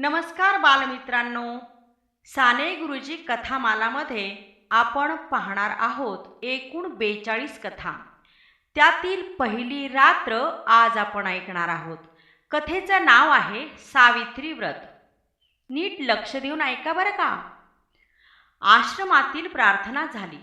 नमस्कार बालमित्रांनो. साने गुरुजी कथामालामध्ये आपण पाहणार आहोत एकूण बेचाळीस कथा. त्यातील पहिली रात्र आज आपण ऐकणार आहोत. कथेचं नाव आहे सावित्री व्रत. नीट लक्ष देऊन ऐका बरं का? आश्रमातील प्रार्थना झाली.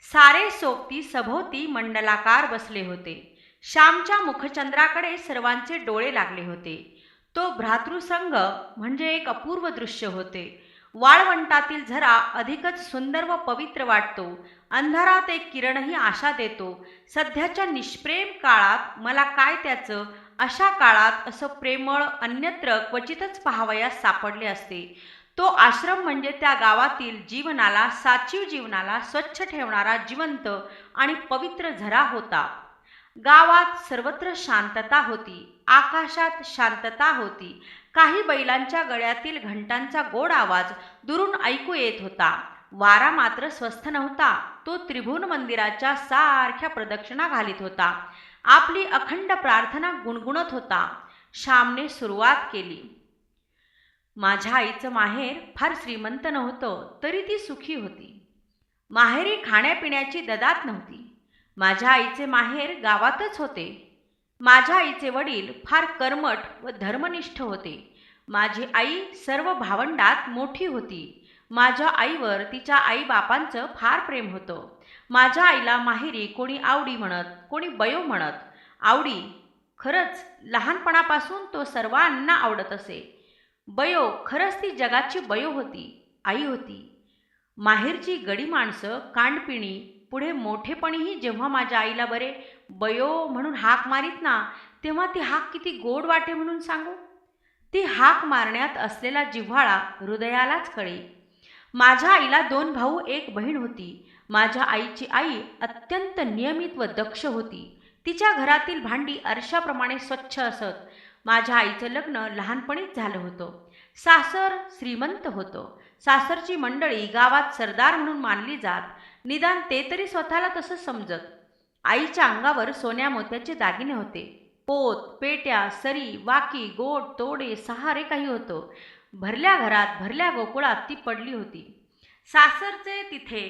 सारे सोबती सभोवती मंडलाकार बसले होते. श्यामच्या मुखचंद्राकडे सर्वांचे डोळे लागले होते. तो भ्रातृसंग म्हणजे एक अपूर्व दृश्य होते. वाळवंटातील झरा अधिकच सुंदर व पवित्र वाटतो. अंधारात एक किरणही आशा देतो. सध्याच्या निष्प्रेम काळात मला काय त्याचं? अशा काळात असं प्रेमळ अन्यत्र क्वचितच पाहावयास सापडले असते. तो आश्रम म्हणजे त्या गावातील जीवनाला साचीव जीवनाला स्वच्छ ठेवणारा जिवंत आणि पवित्र झरा होता. गावात सर्वत्र शांतता होती आकाशात शांतता होती. काही बैलांच्या गळ्यातील घंटांचा गोड आवाज दुरून ऐकू येत होता. वारा मात्र स्वस्थ नव्हता. तो त्रिभुवन मंदिराच्या सारख्या प्रदक्षिणा घालीत होता. आपली अखंड प्रार्थना गुणगुणत होता. श्यामने सुरुवात केली. माझ्या आईचं माहेर फार श्रीमंत नव्हतं तरी ती सुखी होती. माहेरी खाण्यापिण्याची ददात नव्हती. माझ्या आईचे माहेर गावातच होते. माझ्या आईचे वडील फार कर्मठ व धर्मनिष्ठ होते. माझी आई सर्व भावंडात मोठी होती. माझ्या आईवर तिच्या आईबापांचं फार प्रेम होतं. माझ्या आईला माहेरी कोणी आवडी म्हणत कोणी बयो म्हणत. आवडी खरंच लहानपणापासून तो सर्वांना आवडत असे. बयो खरंच ती जगाची बयो होती आई होती. माहेरची गडी माणसं कांडपिणी पुढे मोठेपणीही जेव्हा माझ्या आईला बरे बयो म्हणून हाक मारीत ना तेव्हा ती हाक किती गोड वाटे म्हणून सांगू? ती हाक मारण्यात असलेला जिव्हाळा हृदयालाच कळे. माझ्या आईला दोन भाऊ एक बहीण होती. माझ्या आईची आई अत्यंत नियमित व दक्ष होती. तिच्या घरातील भांडी अर्शाप्रमाणे स्वच्छ असत. माझ्या आईचं लग्न लहानपणीच झालं होतं. सासर श्रीमंत होतं. सासरची मंडळी गावात सरदार म्हणून मानली जात. निदान ते तरी स्वतःला तसं समजत? आईच्या अंगावर सोन्या मोत्याचे दागिने होते. पोत पेट्या सरी वाकी गोट तोडे सहारे काही होतं. भरल्या घरात भरल्या गोकुळात ती पडली होती. सासरचे तिथे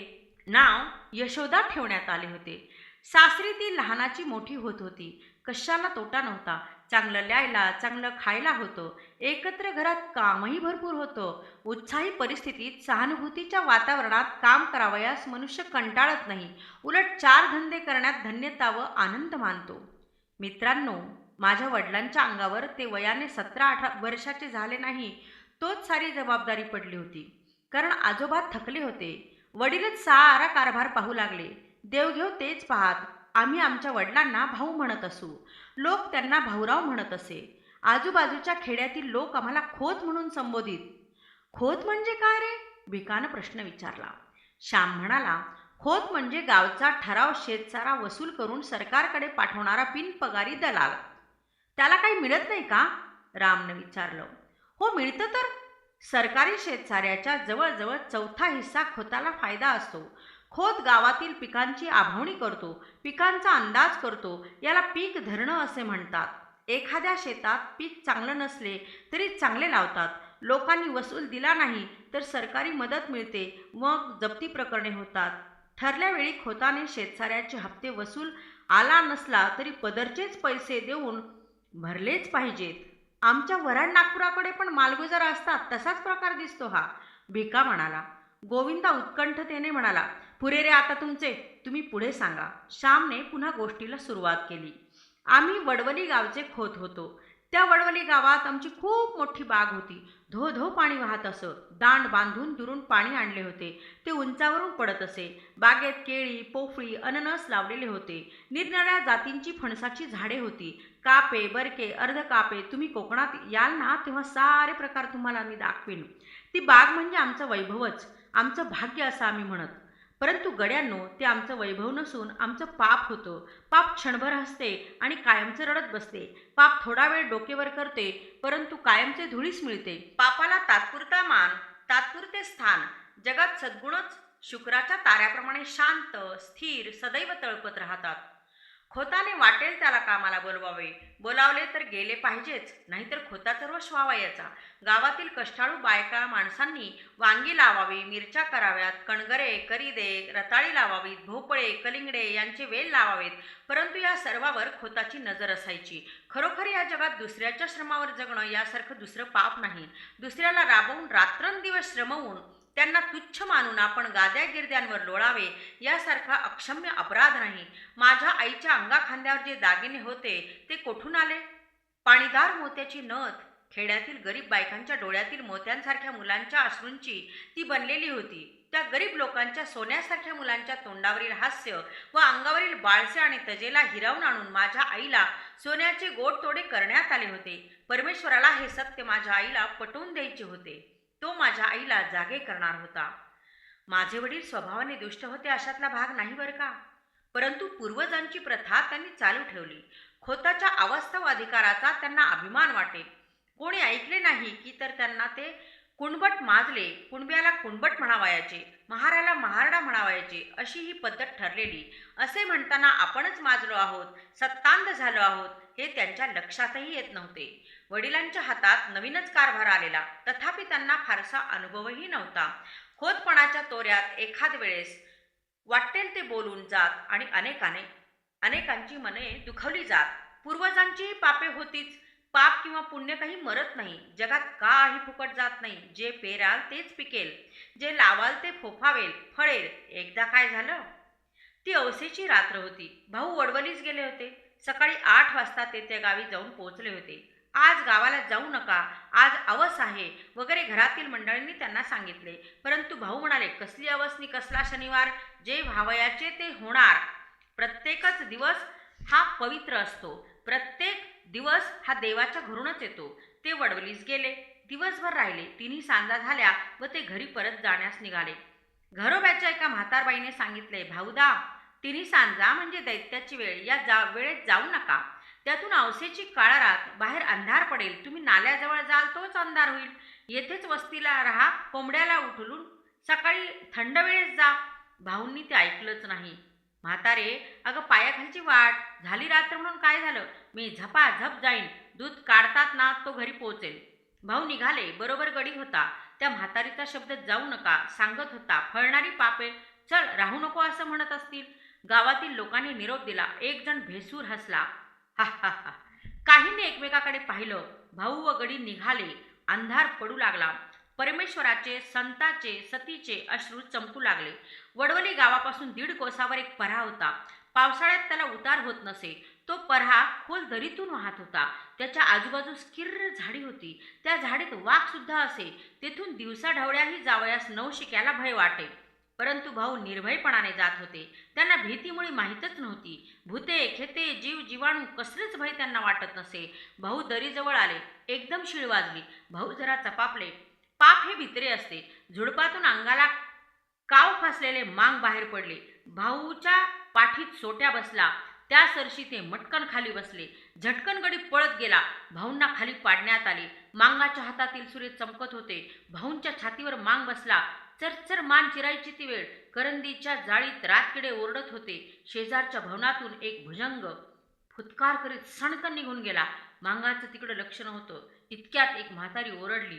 नाव यशोदा ठेवण्यात आले होते. सासरी ती लहानाची मोठी होत होती. कशाला तोटा नव्हता. चांगलं ल्यायला चांगलं खायला होतं. एकत्र घरात कामही भरपूर होतं. उत्साही परिस्थितीत सहानुभूतीच्या वातावरणात काम करावयास मनुष्य कंटाळत नाही. उलट चार धंदे करण्यात धन्यता व आनंद मानतो. मित्रांनो माझ्या वडिलांच्या अंगावर ते वयाने सतरा अठरा वर्षाचे झाले नाही तोच सारी जबाबदारी पडली होती. कारण आजोबा थकले होते. वडीलच सारा कारभार पाहू लागले. देवघेव तेच पाहात. आम्ही आमच्या वडिलांना भाऊ म्हणत असू. लोक त्यांना भाऊराव म्हणत असे. आजूबाजूच्या खेड्यातील लोक आम्हाला खोत म्हणून संबोधित. खोत म्हणजे काय रे? भिकानं प्रश्न विचारला. श्याम म्हणाला खोत म्हणजे गावचा ठराव शेतसारा वसूल करून सरकारकडे पाठवणारा बिनपगारी दलाल. त्याला काही मिळत नाही का? रामनं विचारलं. हो मिळतं तर. सरकारी शेतसाऱ्याच्या जवळजवळ चौथा हिस्सा खोताला फायदा असतो. खोत गावातील पिकांची आभावणी करतो पिकांचा अंदाज करतो याला पीक धरणं असे म्हणतात. एखाद्या शेतात पीक चांगलं नसले तरी चांगले लावतात. लोकांनी वसूल दिला नाही तर सरकारी मदत मिळते मग जप्ती प्रकरणे होतात. ठरल्या वेळी खोताने शेतसाऱ्याचे हप्ते वसूल आला नसला तरी पदरचेच पैसे देऊन भरलेच पाहिजेत. आमच्या वराड नागपुराकडे पण मालगुजार असतात तसाच प्रकार दिसतो हा भिका म्हणाला. गोविंदा उत्कंठतेने म्हणाला पुरे रे आता तुमचे. तुम्ही पुढे सांगा. श्यामने पुन्हा गोष्टीला सुरुवात केली. आम्ही वडवली गावचे खोत होतो. त्या वडवली गावात आमची खूप मोठी बाग होती. धो धो पाणी वाहत असत. दांड बांधून दुरून पाणी आणले होते. ते उंचावरून पडत असे. बागेत केळी पोफळी अननस लावलेले होते. निरनिळ्या जातींची फणसाची झाडे होती. कापे बरके अर्ध कापे तुम्ही कोकणात याल ना तेव्हा सारे प्रकार तुम्हाला मी दाखवेन. ती बाग म्हणजे आमचं वैभवच. आमचं भाग्य असं आम्ही म्हणत. परंतु गड्यांनो ते आमचं वैभव नसून आमचं पाप होतं. पाप क्षणभर हसते आणि कायमचं रडत बसते. पाप थोडा वेळ डोकेवर करते परंतु कायमचे धुळीस मिळते. पापाला तात्पुरता मान तात्पुरते स्थान. जगात सद्गुणच शुक्राच्या ताऱ्याप्रमाणे शांत स्थिर सदैव तळपत राहतात. खोताने वाटेल त्याला कामाला बोलवावे. बोलावले तर गेले पाहिजेच नाहीतर खोताचा रोष व्हावा याचा. गावातील कष्टाळू बायका माणसांनी वांगी लावावी मिरच्या कराव्यात कणगरे करीदे रताळी लावावीत भोपळे कलिंगडे यांचे वेल लावावेत. परंतु या सर्वावर खोताची नजर असायची. खरोखर या जगात दुसऱ्याच्या श्रमावर जगणं यासारखं दुसरं पाप नाही. दुसऱ्याला राबवून रात्रंदिवस श्रमवून त्यांना तुच्छ मानून आपण गाद्या गिरद्यांवर लोळावे यासारखा अक्षम्य अपराध नाही. माझ्या आईच्या अंगाखांद्यावर जे दागिने होते ते कोठून आले? पाणीदार मोत्याची नथ खेड्यातील गरीब बायकांच्या डोळ्यातील मोत्यांसारख्या मुलांच्या अश्रूंची ती बनलेली होती. त्या गरीब लोकांच्या सोन्यासारख्या मुलांच्या तोंडावरील हास्य व अंगावरील बाळसे आणि तजेला हिरावून आणून माझ्या आईला सोन्याचे गोड तोडे करण्यात आले होते. परमेश्वराला हे सत्य माझ्या आईला पटवून द्यायचे होते. तो माझ्या आईला जागे करणार होता. माझे वडील स्वभावाने दुष्ट होते अशातला भाग नाही बरं का? परंतु पूर्वजांची प्रथा त्यांनी चालू ठेवली. खोताच्या अवास्तव अधिकाराचा त्यांना अभिमान वाटे. कोणी ऐकले नाही की तर त्यांना ते कुणबट माजले कुणब्याला कुणबट म्हणावयाचे महाराला महारडा म्हणावयाचे अशी ही पद्धत ठरलेली. असे म्हणताना आपणच माजलो आहोत सत्तांध झालो आहोत हे त्यांच्या लक्षातही येत नव्हते. वडिलांच्या हातात नवीनच कारभार आलेला. तथापि त्यांना फारसा अनुभवही नव्हता. खोतपणाच्या तोऱ्यात एखाद वेळेस वाटेल ते बोलून जात आणि अनेकाने अनेकांची मने दुखवली जात. पूर्वजांचीही पापे होतीच. पाप किंवा पुण्य काही मरत नाही. जगात काही फुकट जात नाही. जे पेराल तेच पिकेल. जे लावाल ते फोफावेल. फळेल. एकदा काय झालं? ती अवसेची रात्र होती. भाऊ वडवलीच गेले होते. सकाळी आठ वाजता ते त्या गावी जाऊन पोहोचले होते. आज गावाला जाऊ नका आज अवस आहे वगैरे घरातील मंडळींनी त्यांना सांगितले. परंतु भाऊ म्हणाले कसली अवसनी कसला शनिवार? जे व्हावयाचे ते होणार. प्रत्येकच दिवस हा पवित्र असतो. प्रत्येक दिवस हा देवाच्या घरूनच येतो. ते वडवलीस गेले. दिवसभर राहिले. तिन्ही सांजा झाल्या व ते घरी परत जाण्यास निघाले. घरोब्याच्या एका म्हातारबाईने सांगितले भाऊदा तिन्ही सांजा म्हणजे दैत्याची वेळ. या जा वेळेत जाऊ नका. त्यातून अवसेची काळा रात बाहेर अंधार पडेल. तुम्ही नाल्याजवळ जाल तोच अंधार होईल. येथेच वस्तीला राहा कोंबड्याला उठलून सकाळी थंड वेळेस जा. भाऊंनी ते ऐकलंच नाही. म्हातारे अगं पायाखालची वाट. झाली रात्र म्हणून काय झालं? मी झपा झप जाईन. दूध काढतात ना तो घरी पोहोचेल भाऊ निघाले. बरोबर गडी होता. त्या म्हातारीचा शब्द जाऊ नका. सांगत होता. फळणारी पापे. चल राहू नको असं म्हणत असतील. गावातील लोकांनी निरोप दिला. एक जण भेसूर हसला. हा हा हा. काहींनी एकमेकाकडे पाहिलं. भाऊ व गडी निघाले. अंधार पडू लागला. परमेश्वराचे संताचे सतीचे अश्रू चमकू लागले. वडवली गावापासून दीड कोसावर एक परा होता. पावसाळ्यात त्याला उतार होत नसे. तो परहा खोल दरीतून वाहत होता. त्याच्या आजूबाजूस किर्र झाडी होती. त्या झाडीत वाघ सुद्धा असे. तेथून दिवसा ढवळ्याही जावयास नवशिक्याला भय वाटे. परंतु भाऊ निर्भयपणाने जात होते. त्यांना भीतीमुळे माहीतच नव्हती. भूते खेते जीव जीवाणू कसलेच भय त्यांना वाटत नसे. भाऊ दरीजवळ आले. एकदम शिळ वाजली. भाऊ जरा चपापले. पाप हे भित्रे असते. झुडपातून अंगाला काव फासलेले मांग बाहेर पडले. भाऊच्या पाठीत सोट्या बसला. त्या सरशी ते मटकन खाली बसले. झटकन गडी पळत गेला. भाऊंना खाली पाडण्यात आले. मांगाच्या हातातील सुरे चमकत होते. भाऊंच्या छातीवर मांग बसला. चरचर मान चिरायची ती वेळ. करंदीच्या जाळीत रातकिडे ओरडत होते. शेजारच्या भवनातून एक भुजंग फुतकार करीत सणकन निघून गेला. मांगाचं तिकडं लक्ष नव्हतं. इतक्यात एक म्हातारी ओरडली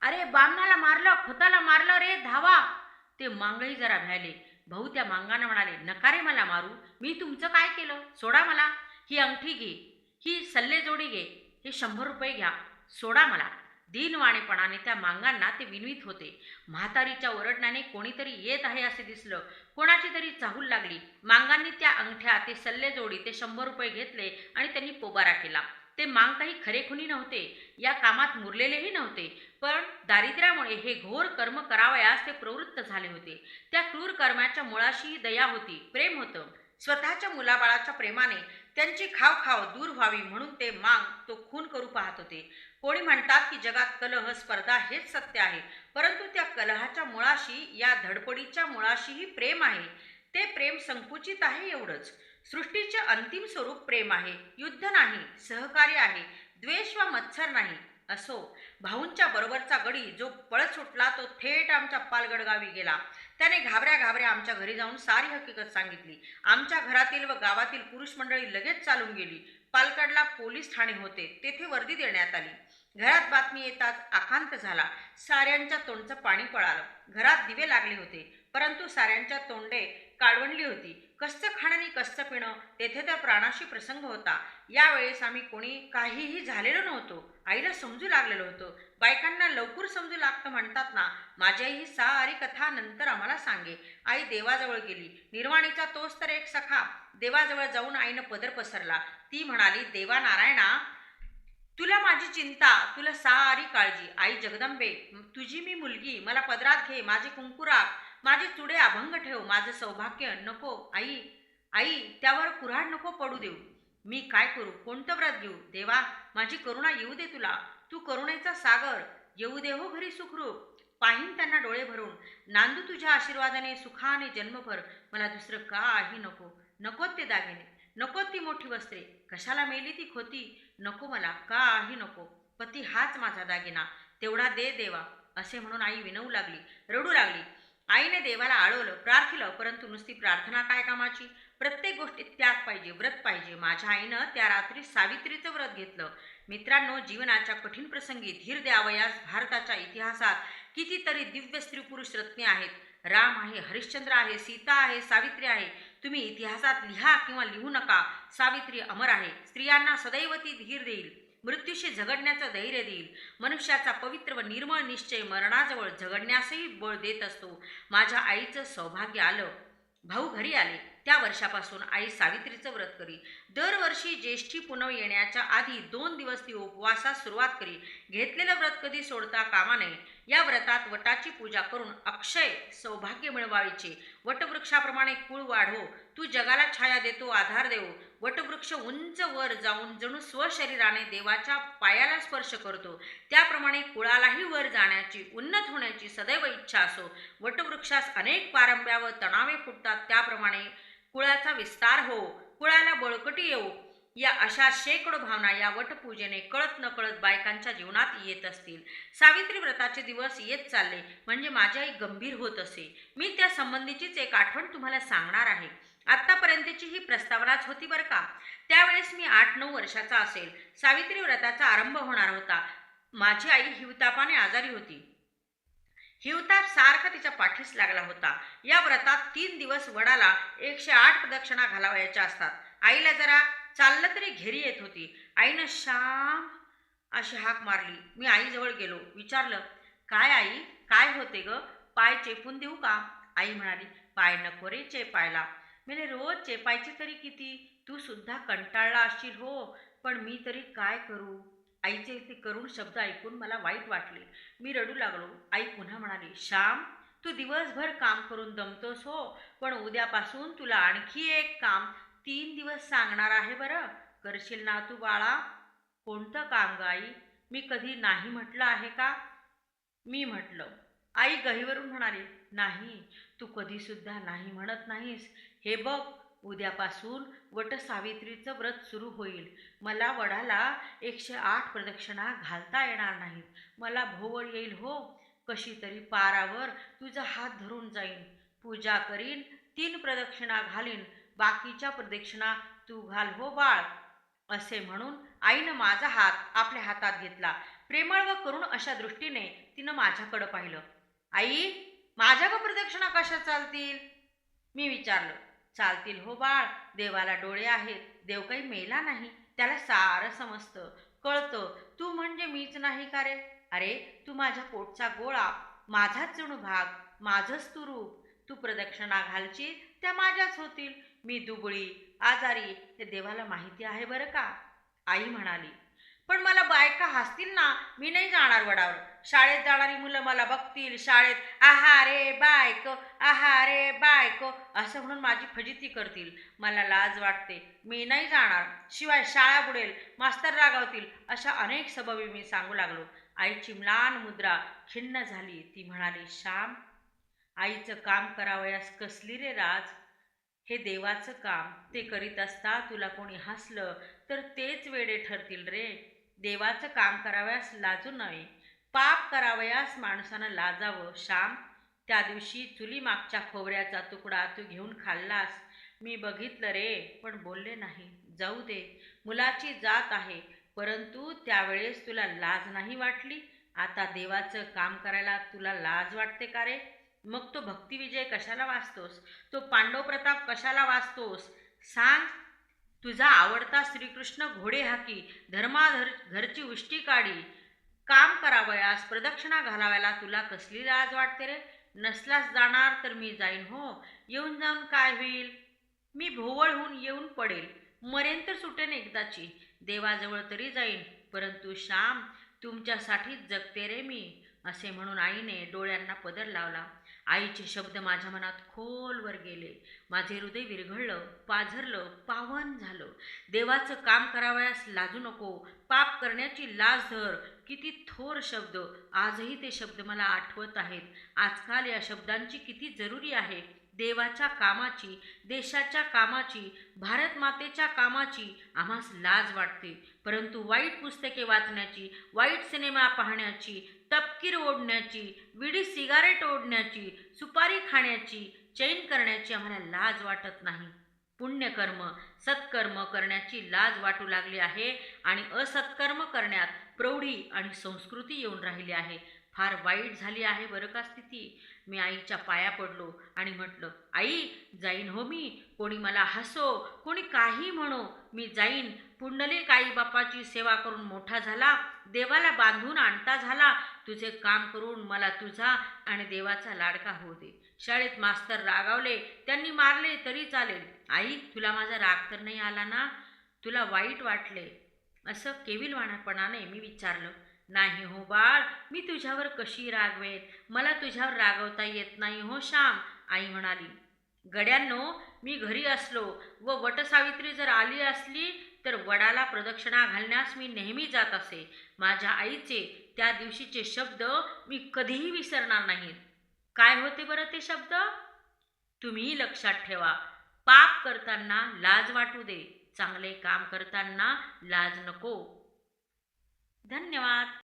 अरे बामणाला मारलं खोताला मारलं रे धावा. ते मांगही जरा भ्याले. भाऊ त्या मांगानं म्हणाले नका रे मला मारू. मी तुमचं काय केलं? सोडा मला. ही अंगठी घे. ही सल्लेजोडी घे. हे शंभर रुपये घ्या. सोडा मला. दिनवाणेपणाने त्या मांगांना ते विनवीत होते. म्हातारीच्या ओरडण्याने कोणीतरी येत आहे असे दिसलं. कोणाची तरी चाहूल लागली. मांगांनी त्या अंगठ्या ते सल्लेजोडी ते शंभर रुपये घेतले आणि त्यांनी पोबारा केला. ते मांग काही खरेखुनी नव्हते. या कामात मुरलेलेही नव्हते. पण दारिद्र्यामुळे हे घोर कर्म करावयास ते प्रवृत्त झाले होते. त्या क्रूर कर्माच्या मुळाशीही दया होती. प्रेम होतं. स्वतःच्या मुलाबाळाच्या प्रेमाने त्यांची खाव खाव दूर व्हावी म्हणून ते मांग तो खून करू पाहत होते. कोणी म्हणतात की जगात कलह स्पर्धा हेच सत्य आहे. परंतु त्या कलहाच्या मुळाशी या धडपडीच्या मुळाशीही प्रेम आहे. ते प्रेम संकुचित आहे एवढंच. सृष्टीचे अंतिम स्वरूप प्रेम आहे. युद्ध नाही सहकार्य आहे. द्वेष वा मत्सर नाही. असो. भाऊंच्या बरोबरचा गडी जो पळत सुटला तो थेट आमच्या पालगड गावी गेला. त्याने घाबऱ्या घाबऱ्या आमच्या घरी जाऊन सारी हकीकत सांगितली. आमच्या घरातील व गावातील पुरुष मंडळी लगेच चालून गेली. पालकडला पोलीस ठाणे होते. तेथे वर्दी देण्यात आली. घरात बातमी येताच आकांत झाला. साऱ्यांच्या तोंडचं पाणी पळालं. घरात दिवे लागले होते. परंतु साऱ्यांच्या तोंडे काढवणली होती. कसं खाणं आणि कसं पिणं तेथे तर प्राणाशी प्रसंग होता. यावेळेस आम्ही कोणी काहीही झालेलो नव्हतो. आईला समजू लागलेलो होतो. बायकांना लवकर समजू लागतं म्हणतात ना माझ्याही ही सारी कथा नंतर आम्हाला सांगे. आई देवाजवळ गेली. निर्वाणीचा तोच तर एक सखा. देवाजवळ जाऊन आईनं पदर पसरला. ती म्हणाली देवा नारायणा तुला माझी चिंता तुला सारी काळजी. आई जगदंबे तुझी मी मुलगी. मला पदरात घे. माझे कुंकुराक माझे चुडे अभंग ठेव माझं सौभाग्य नको आई आई त्यावर कुऱ्हाड नको पडू देऊ. मी काय करू? कोणतं व्रत घेऊ? देवा माझी करुणा येऊ दे तुला. तू करुणेचा सागर येऊ दे हो घरी सुखरूप. पाहीन त्यांना डोळे भरून. नांदू तुझ्या आशीर्वादाने सुखाने जन्मभर. मला दुसरं काही नको. नकोत ते दागिने. नकोत ती मोठी वस्त्रे. कशाला मेली ती खोती? नको मला काही नको. पती हाच माझा दागिना. तेवढा दे देवा. असे म्हणून आई विनवू लागली. रडू लागली. आईने देवाला आळवलं प्रार्थिलं परंतु नुसती प्रार्थना काय कामाची? प्रत्येक गोष्टीत त्याग पाहिजे व्रत पाहिजे. माझ्या आईनं त्या रात्री सावित्रीचं व्रत घेतलं. मित्रांनो जीवनाच्या कठीण प्रसंगी धीर द्यावयास भारताच्या इतिहासात कितीतरी दिव्य स्त्री पुरुष रत्ने आहेत. राम आहे हरिश्चंद्र आहे सीता आहे सावित्री आहे. तुम्ही इतिहासात लिहा किंवा लिहू नका. सावित्री अमर आहे. स्त्रियांना सदैव ती धीर देईल. मृत्यूशी झगडण्याचं धैर्य देईल. मनुष्याचा पवित्र व निर्मळ निश्चय मरणाजवळ झगडण्यासही बळ देत असतो. माझ्या आईचं सौभाग्य आलं. भाऊ घरी आले. त्या वर्षापासून आई सावित्रीचं व्रत करी दरवर्षी ज्येष्ठी पुनव येण्याच्या आधी दोन दिवस ती उपवासास सुरुवात करी घेतलेलं व्रत कधी सोडता कामा नये. या व्रतात वटाची पूजा करून अक्षय सौभाग्य मिळवायचे. वटवृक्षाप्रमाणे कुळ वाढो तू जगाला छाया देतो आधार देव. वटवृक्ष उंच वर जाऊन जणू स्वशरीराने देवाच्या पायाला स्पर्श करतो. त्याप्रमाणे कुळालाही वर जाण्याची उन्नत होण्याची सदैव इच्छा असो. वटवृक्षास अनेक पारंब्या व तणावे फुटतात त्याप्रमाणे कुळाचा विस्तार हो. कुळाला बळकटी येऊ या अशा शेकडो भावना या वटपूजेने कळत नकळत बायकांच्या जीवनात येत असतील. सावित्री व्रताचे दिवस येत चालले म्हणजे माझी आई गंभीर होत असे. मी त्या संबंधीचीच एक आठवण तुम्हाला सांगणार आहे. आत्तापर्यंतची ही प्रस्तावनाच होती बरं का. त्यावेळेस मी आठ नऊ वर्षाचा असेल. सावित्री व्रताचा आरंभ होणार होता. माझी आई हिवतापाने आजारी होती. हिवताप सारखा तिच्या पाठीस लागला होता. या व्रतात तीन दिवस वडाला एकशे आठ प्रदक्षिणा घालावयाच्या असतात. आईला जरा चाललं तरी घेरी येत होती. आईनं श्याम अशी हाक मारली. मी आईजवळ गेलो. विचारलं काय आई? काय होते ग? पाय चेपून देऊ का? आई म्हणाली पाय नको रे चेपायला. म्हणजे रोज चेपायचे तरी किती? तू सुद्धा कंटाळला असशील हो. पण मी तरी काय करू? आईचे ते करुण शब्द ऐकून मला वाईट वाटले. मी रडू लागलो. आई पुन्हा म्हणाली श्याम तू दिवसभर काम करून दमतोस हो. पण उद्यापासून तुला आणखी एक काम तीन दिवस सांगणार आहे बरं. करशील ना तू बाळा? कोणतं काम ग आई? मी कधी नाही म्हटलं आहे का? मी म्हटलं. आई गहीवरून म्हणाली नाही तू कधीसुद्धा नाही म्हणत नाहीस. हे बघ उद्यापासून वटसावित्रीचं व्रत सुरू होईल. मला वडाला एकशे आठ प्रदक्षिणा घालता येणार नाहीत. मला भोवळ येईल हो. कशी तरी पारावर तुझा हात धरून जाईन. पूजा करीन तीन प्रदक्षिणा घालीन. बाकीच्या प्रदक्षिणा तू घाल हो बाळ. असे म्हणून आईनं माझा हात आपल्या हातात घेतला. प्रेमळ व करुण अशा दृष्टीने तिनं माझ्याकडं पाहिलं. आई माझ्या ग प्रदक्षिणा कशा चालतील? मी विचारलं. चालतील. हो बाळ देवाला डोळे आहेत. देव काही मेला नाही. त्याला सारं समजतं. कळतं. तू म्हणजे मीच नाही का रे? अरे तू माझ्या पोटचा गोळा. माझाच जणू भाग. माझंच तू रूप. तू प्रदक्षिणा घालची त्या माझ्याच होतील. मी दुबळी आजारी हे देवाला माहिती आहे बरं का? आई म्हणाली पण मला बायका हसतील ना? मी नाही जाणार वडावर. शाळेत जाणारी मुलं मला बघतील. शाळेत आहा रे बायक आहा रे बायक असं म्हणून माझी फजिती करतील. मला लाज वाटते. मी नाही जाणार. शिवाय शाळा बुडेल मास्तर रागावतील अशा अनेक सबबी मी सांगू लागलो. आईची म्लान मुद्रा खिन्न झाली. ती म्हणाली श्याम आईचं काम करावयास कसली रे राज? हे देवाचं काम. ते करीत असता तुला कोणी हसलं तर तेच वेडे ठरतील रे. देवाचं काम करावयास लाजू नये. पाप करावयास माणसानं लाजावं. श्याम त्या दिवशी चुली मागच्या खोबऱ्याचा तुकडा तू घेऊन खाल्लास. मी बघितलं रे पण बोलले नाही. जाऊ दे मुलाची जात आहे. परंतु त्यावेळेस तुला लाज नाही वाटली? आता देवाचं काम करायला तुला लाज वाटते का रे? मग तो भक्तिविजय कशाला वाचतोस? तो पांडव प्रताप कशाला वाचतोस? सांग. तुझा आवडता श्रीकृष्ण घोडे हाकी धर्माधर घरची उष्टी काढी काम करावयास प्रदक्षिणा घालावयाला तुला कसली लाज वाटते रे? नसलास जाणार तर मी जाईन हो. येऊन जाऊन काय होईल? मी भोवळ होऊन येऊन पडेल. मरेन तर सुटेन एकदाची. देवाजवळ तरी जाईन. परंतु श्याम तुमच्यासाठीच जगते रे मी असे म्हणून आईने डोळ्यांना पदर लावला. आईचे शब्द माझ्या मनात खोलवर गेले. माझे हृदय विरघळलं पाझरलं पावन झालं. देवाचं काम करावयास लाजू नको. पाप करण्याची लाज धर. किती थोर शब्द. आजही ते शब्द मला आठवत आहेत. आजकाल या शब्दांची किती जरुरी आहे. देवाच्या कामाची देशाच्या कामाची भारत मातेच्या कामाची आम्हास लाज वाटते. परंतु वाईट पुस्तके वाचण्याची वाईट सिनेमा पाहण्याची तपकीर ओढण्याची विडी सिगारेट ओढण्याची सुपारी खाण्याची चैन करण्याची आम्हाला लाज वाटत नाही. पुण्यकर्म सत्कर्म करण्याची लाज वाटू लागली आहे आणि असत्कर्म करण्यात प्रौढी आणि संस्कृती येऊन राहिली आहे. फार वाईट झाली आहे बरं का स्थिती. मी आईच्या पाया पडलो आणि म्हटलं आई जाईन हो मी. कोणी मला हसो कोणी काही म्हणो. मी जाईन. पुंडलिक आई बापाची सेवा करून मोठा झाला. देवाला बांधून आणता झाला. तुझे काम करून मला तुझा आणि देवाचा लाडका होऊ दे. शाळेत मास्तर रागावले. त्यांनी मारले तरी चालेल. आई तुला माझा राग तर नाही आला ना? तुला वाईट वाटले. असं केविलवाणापणाने मी विचारलं. नाही हो बाळ मी तुझ्यावर कशी रागवेन? मला तुझ्यावर रागवता येत नाही हो श्याम. आई म्हणाली. गड्यांनो मी घरी असलो व वटसावित्री जर आली असली तर वडाला प्रदक्षिणा घालण्यास मी नेहमी जात असे. माझ्या आईचे त्या दिवशीचे शब्द मी कधीही विसरणार नाहीत काय होते बरं ते शब्द? तुम्ही लक्षात ठेवा. पाप करताना लाज वाटू दे. चांगले काम करताना लाज नको. धन्यवाद.